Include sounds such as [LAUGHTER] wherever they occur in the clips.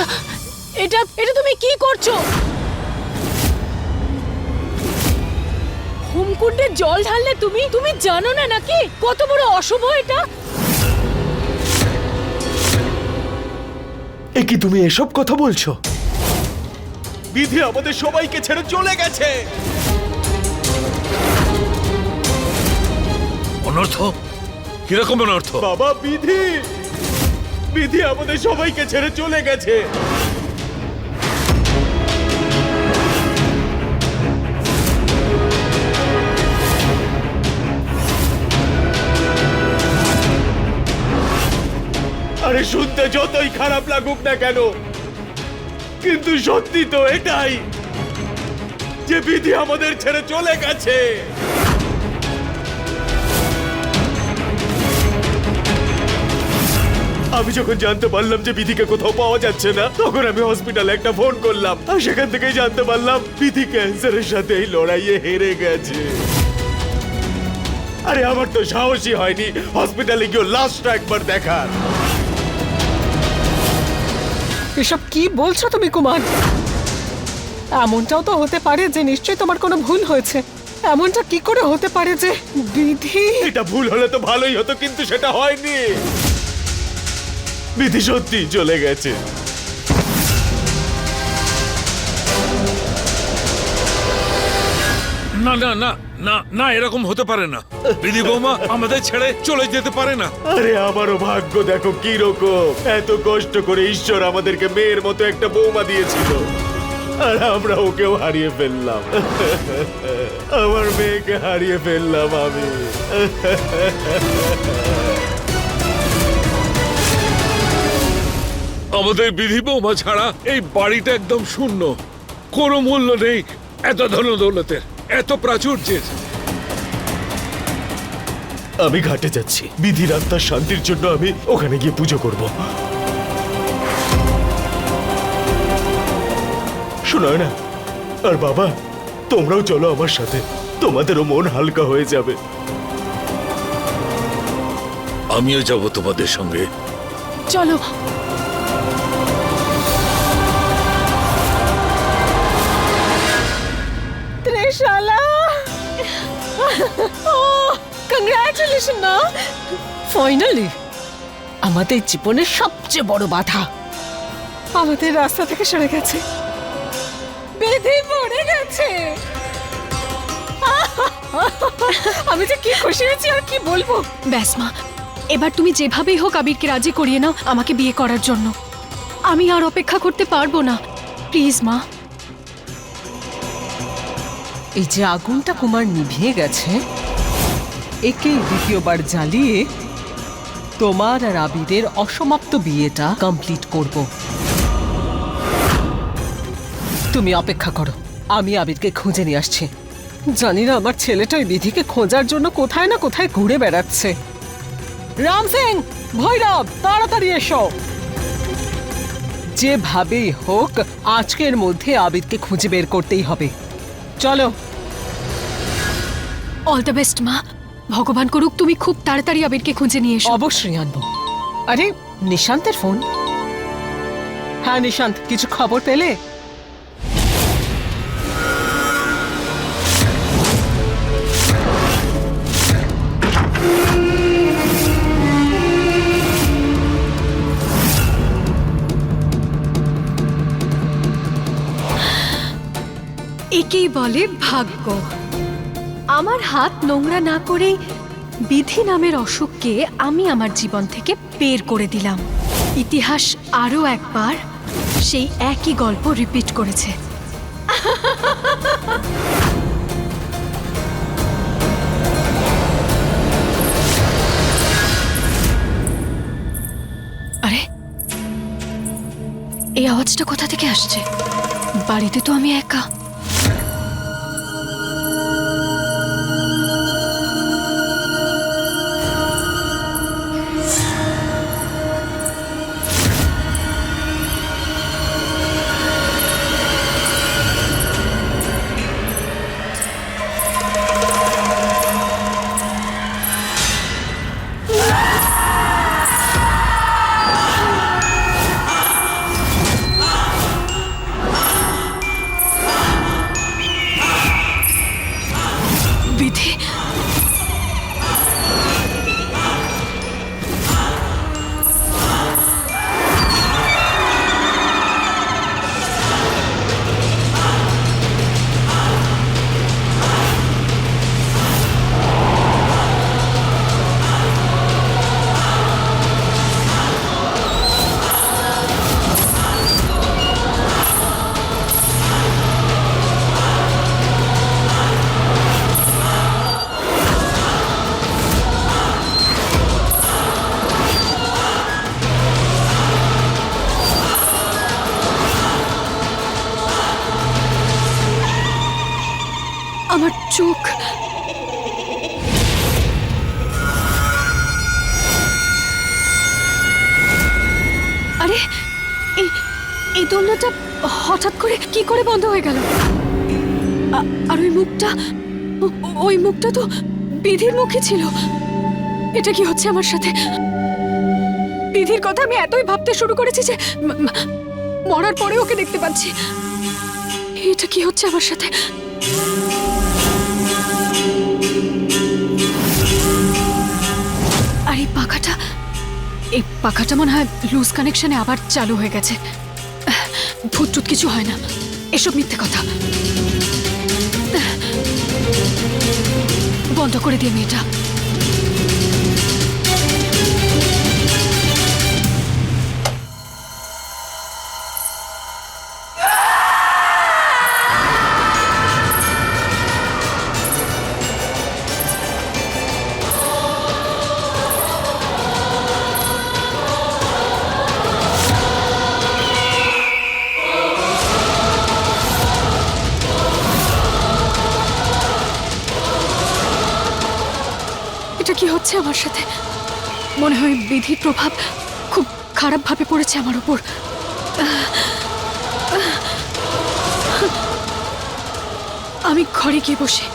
এটা এটা এটা তুমি কি করছ? হোমকুণ্ডে জল ঢাললে তুমি তুমি জানো না নাকি? কত বড় অশুভ এটা? এ কি তুমি এসব কথা বলছো? বিধি আমাদের সবাইকে ছেড়ে চলে গেছে। অনর্থ কীরকম অনর্থ বাবা বিধি! বিধি আমাদের সবাইকে ছেড়ে চলে গেছে। আরে শুনতে যতই খারাপ লাগুক না কেন, কিন্তু সত্যি তো এটাই যে বিধি আমাদের ছেড়ে চলে গেছে। আমি যখন জানতে পারলাম যে বিধিকে কোথাও পাওয়া যাচ্ছে না তখন আমি হসপিটালে একটা ফোন করলাম। আর সেখান থেকেই জানতে পারলাম বিধি ক্যান্সারের সাথে এই লড়াইয়ে হেরে গেছে। আরে আমার তো সাহসই হয়নি হসপিটালে গিয়ে লাস্টটা একবার দেখার। এসব কি বলছো তুমি কুমার? এমনটাও তো হতে পারে যে নিশ্চয়ই তোমার কোনো ভুল হয়েছে। এমনটা কি করে হতে পারে যে বিধি? এটা ভুল হলে তো ভালোই হতো কিন্তু সেটা হয়নি। বিধি সত্যি চলে গেছে। না না না না না এরকম হতে পারে না। বিধি বৌমা আমাদের ছেড়ে চলে যেতে পারে না। আরে আমারও ভাগ্য দেখো কি রকম এত কষ্ট করে ঈশ্বর আমাদেরকে মেয়ের মতো একটা বৌমা দিয়েছিল। আর আমরা ওকেও হারিয়ে ফেললাম। আমার মেয়েকে হারিয়ে ফেললাম আমি। আমাদের বিধি বৌমা ছাড়া এই বাড়িটা একদম শূন্য। কোনো মূল্য নেই এত ধন দৌলতের এত প্রাচুর্যের। আমি ঘাটে যাচ্ছি। বিধি রাস্তার শান্তির জন্য আমি ওখানে গিয়ে পুজো করব। শোনায় না আর বাবা তোমরাও চলো আমার সাথে। তোমাদেরও মন হালকা হয়ে যাবে। আমিও যাব তোমাদের সঙ্গে। চলো। ও কংগ্রাচুলেশন না ফাইনালি আমাদের জীবনের সবচেয়ে বড় বাধা। আমাদের রাস্তা থেকে সরে গেছে। বেঁধে পড়ে গেছে। আমি যে কি খুশি হয়েছি আর কি বলব? ব্যাস মা এবার তুমি যেভাবেই হোক আবিরকে রাজি করিয়ে নাও আমাকে বিয়ে করার জন্য। আমি আর অপেক্ষা করতে পারব না। প্লিজ মা। এই যে আগুনটা কুমার নিভিয়ে গেছে, একেই দ্বিতীয়বার জ্বালিয়ে তোমার আর আবিরের অসমাপ্ত বিয়েটা কমপ্লিট করব। তুমি অপেক্ষা করো, আমি আবিরকে খুঁজে নিয়ে আসছি। জানি না আমার ছেলেটা ওই বিধিকে খোঁজার জন্য কোথায় না কোথায় ঘুরে বেড়াচ্ছে। রাম সিং, ভৈরব, তাড়াতাড়ি এসো। যেভাবেই হোক, আজকের মধ্যে আবিরকে খুঁজে বের করতেই হবে। চলো। অল দ্য বেস্ট মা। ভগবান করুক তুমি খুব তাড়াতাড়ি আবিরকে খুঁজে নিয়ে এসো। অবশ্যই আনব। আরে নিশান্তের ফোন? হ্যাঁ নিশান্ত কিছু খবর পেলে? একেই বলে ভাগ্য। আমার হাত নোংরা না করেই বিধি নামের অসুখকে আমি আমার জীবন থেকে বের করে দিলাম। ইতিহাস আরও একবার সেই একই গল্প রিপিট করেছে। আরে, এই আওয়াজটা কোথা থেকে আসছে? বাড়িতে তো আমি একা। আমার চোখ। আরে, এই দোলনাটা হঠাৎ করে কি করে বন্ধ হয়ে গেল? আর ওই মুখটা ওই মুখটা তো বিধির মুখে ছিল। এটা কি হচ্ছে আমার সাথে? বিধির কথা আমি এতই ভাবতে শুরু করেছি যে মরার পরে ওকে দেখতে পাচ্ছি। এটা কি হচ্ছে আমার সাথে? পাখাটা মনে হয় লুজ কানেকশনে আবার চালু হয়ে গেছে। ভূত টুত কিছু হয় না। এসব মিথ্যে কথা। বন্ধ করে দিয়ে মেয়েটা। হচ্ছে আমার সাথে। মনে হয় বিধির প্রভাব খুব খারাপভাবে পড়েছে আমার উপর। আমি ঘরে গিয়ে বসে।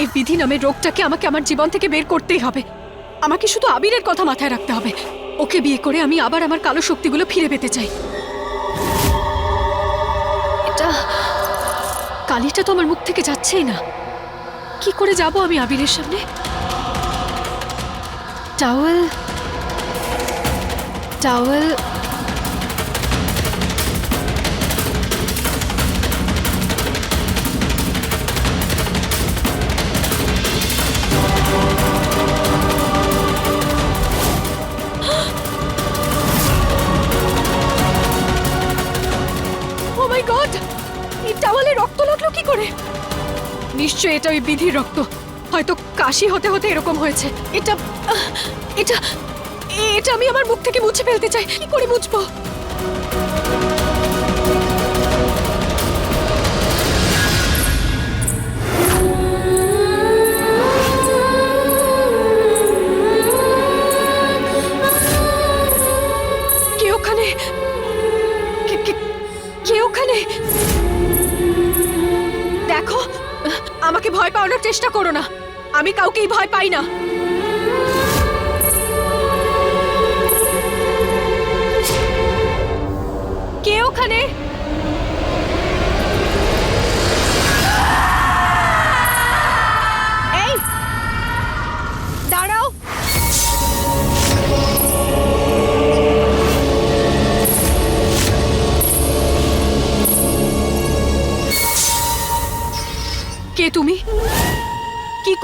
এই বিধি নামের রোগটাকে আমাকে আমার জীবন থেকে বের করতেই হবে। আমাকে শুধু আবিরের কথা মাথায় রাখতে হবে। ওকে বিয়ে করে আমি আবার আমার কালো শক্তিগুলো ফিরে পেতে চাই। এটা কালিটা তো আমার মুখ থেকে যাচ্ছেই না। কি করে যাব আমি আবিরের সামনে? Towel towel. [GASPS] গড এই টাওয়ালে রক্ত লাগল কি করে? নিশ্চয় এটা ওই বিধির রক্ত। হয়তো কাশি হতে হতে এরকম হয়েছে। এটা এটা এটা আমি আমার মুখ থেকে মুছে ফেলতে চাই। কি করে মুছবো? কাউকেই ভয় পাই না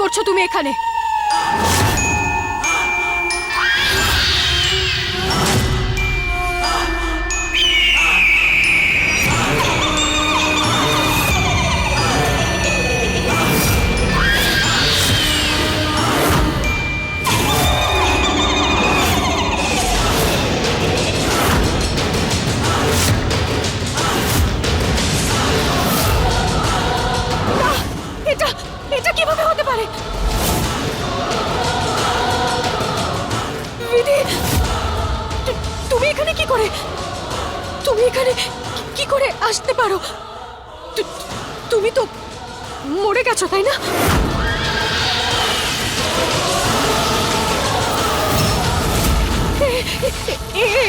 করছ তুমি এখানে? পারে। তুমি এখানে কি করে? তুমি এখানে কি- করে আসতে পারো? তুমি তো মরে গেছো, তাই না?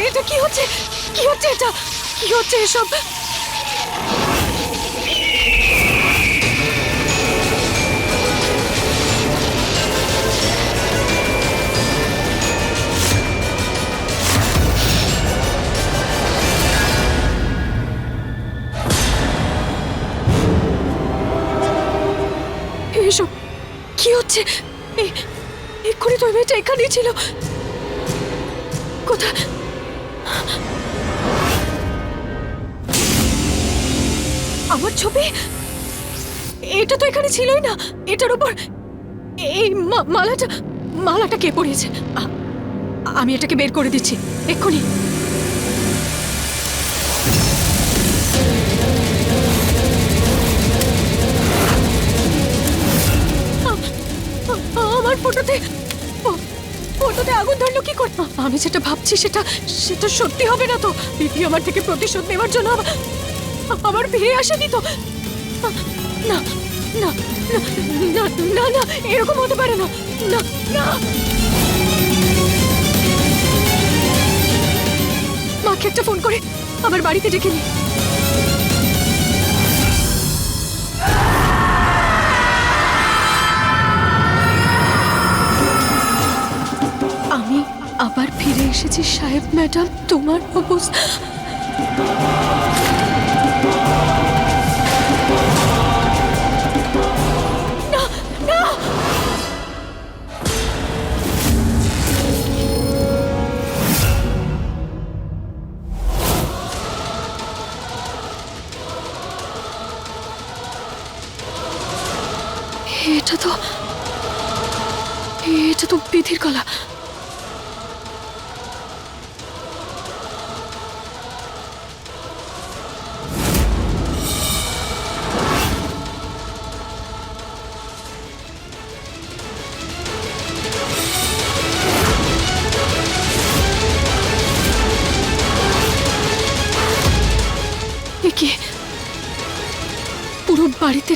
এটা কি হচ্ছে? কি হচ্ছে এটা? কি হচ্ছে এসব? ছিল কোথা? আমার ছবি? এটা তো এখানে ছিলই না। এটার উপর এই মালাটা মালাটা কে পরিয়েছে? আমি এটাকে বের করে দিচ্ছি। এক্ষুনি। আমার ফটোতে ফটোতে আগুন ধরলো, কি করে আমি যেটা ভাবছি সেটা সেটা সত্যি হবে না তো। বিধি আমার থেকে প্রতিশোধ নেওয়ার জন্য আবার ফিরে আসেনি তো। না না না না না, এরকম হতে পারে না। না না। মাকে একটা ফোন করে, আমার বাড়িতে ডেকে নি। এসেছি সাহেব ম্যাডাম তোমার অবস্থা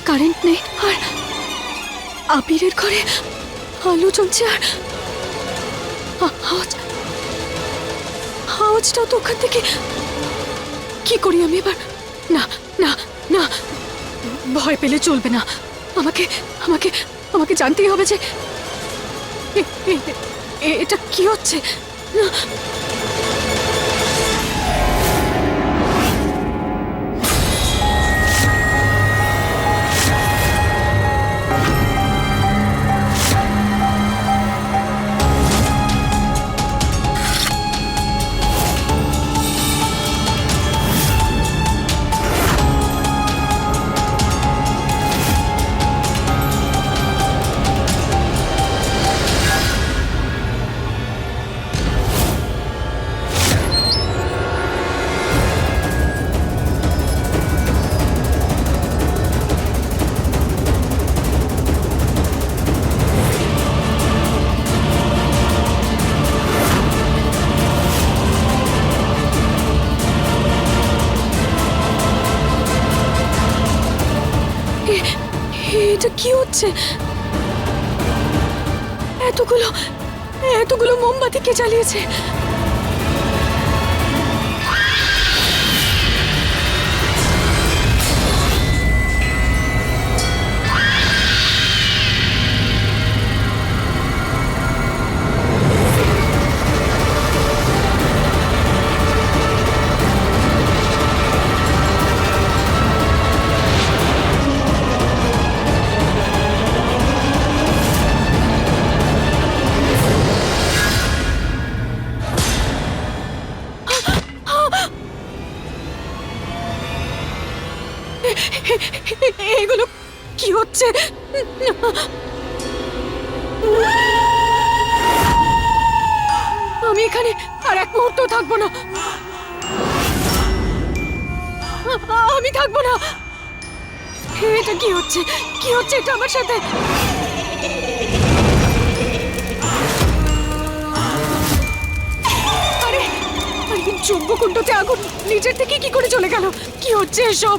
কারেন্ট নেই, আর আবিরের ঘরে আলো জ্বলছে, আর আওয়াজ আওয়াজটাও তো ওখান থেকে কি করি আমি এবার? না না না। ভয় পেলে চলবে না। আমাকে আমাকে আমাকে জানতেই হবে যে এটা কি হচ্ছে? না। এটা কি হচ্ছে? এতগুলো এতগুলো মোমবাতি কে জ্বালিয়েছে? আমি এখানে আর এক মুহূর্ত থাকব না। আমি থাকব না। এটা কি হচ্ছে? কি হচ্ছে এটা আমার সাথে? আরে যজ্ঞকুণ্ডতে আগুন নিজের থেকে কি করে চলে গেল? কি হচ্ছে এসব?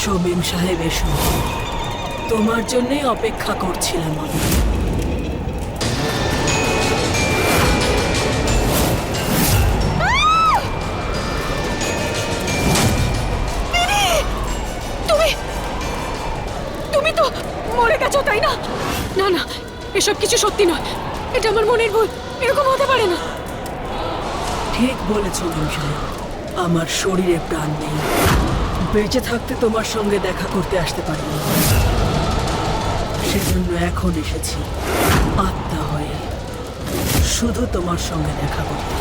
এসো মেম সাহেব এসো। তোমার জন্যই অপেক্ষা করছিলাম আমি। তুমি তুমি তো মরে তাই না? না এসব কিছু সত্যি নয়। এটা আমার মনের ভুল। এরকম হতে পারে না। ঠিক বলেছ আমার শরীরে প্রাণ নেই। বেঁচে থাকতে তোমার সঙ্গে দেখা করতে আসতে পারিনি সেজন্য এখন এসেছি, আত্মা হয়ে। শুধু তোমার সঙ্গে দেখা করতে।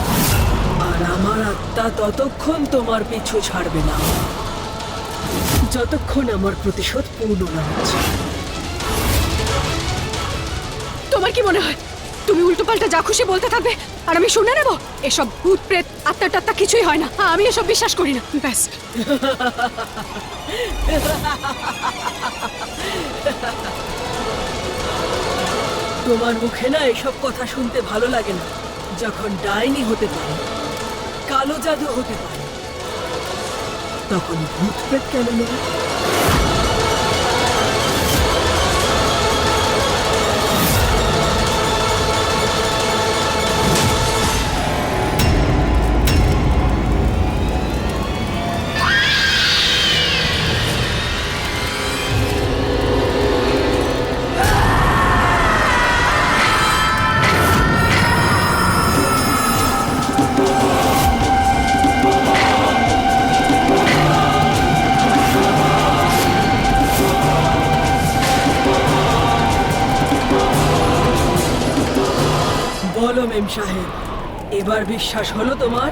আর আমার আত্মা ততক্ষণ তোমার পিছু ছাড়বে না। যতক্ষণ আমার প্রতিশোধ পূর্ণ না হচ্ছে। তোমার কি মনে হয়? তুমি উল্টোপাল্টা যা খুশি বলতে থাকবে, আর আমি শুনে নেব, এসব ভূত, প্রেত আত্মা টাত্মা কিছুই হয় না। আমি এসব বিশ্বাস করি না। ব্যাস। তোমার মুখে না এসব কথা শুনতে ভালো লাগে না। যখন ডাইনি হতে পারে, কালো জাদু হতে পারে, তখন ভূত প্রেত কেন নেই বিশ্বাস হলো তোমার?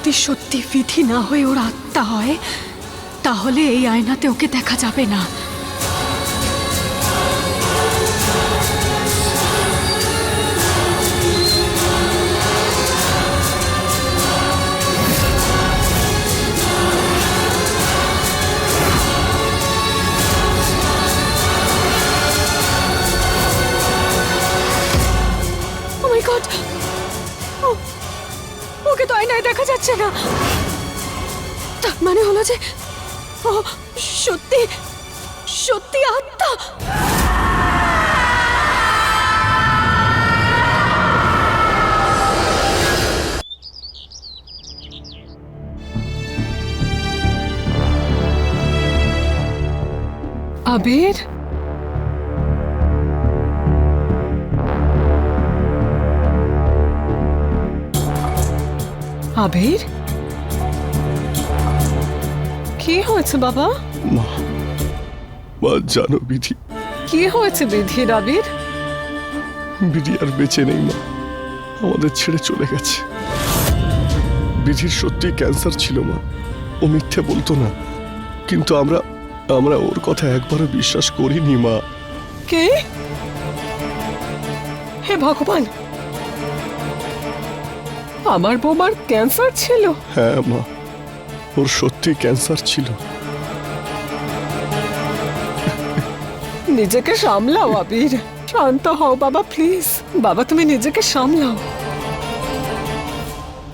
যদি সত্যি বিধি না হয়ে ওর আত্মা হয়, তাহলে এই আয়নাতে ওকে দেখা যাবে না। যাচ্ছে না? তার মানে হলো যে ও সত্যি সত্যি আত্মা। আবির? আবির? কি হয়েছে বাবা? মা মা জানো বিধি। কি হয়েছে বিধির আবির? বিধি আর বেঁচে নেই মা। আমাদের ছেড়ে চলে গেছে। বিধির সত্যি ক্যান্সার ছিল মা। ও মিথ্যে বলতো না। কিন্তু আমরা আমরা ওর কথা একবারও বিশ্বাস করিনি মা। কে? হে ভগবান আমার বৌমার ক্যান্সার ছিল। হ্যাঁ মা। ওর সত্যি ক্যান্সার ছিল। নিজেকে সামলাও আবির। শান্ত হও বাবা প্লিজ বাবা তুমি নিজেকে সামলাও।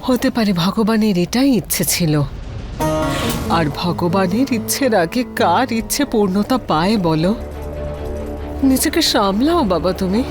হতে পারে ভগবানের এটাই ইচ্ছে ছিল। আর ভগবানের ইচ্ছের আগে কার ইচ্ছে পূর্ণতা পায় বলো? নিজেকে সামলাও বাবা তুমি।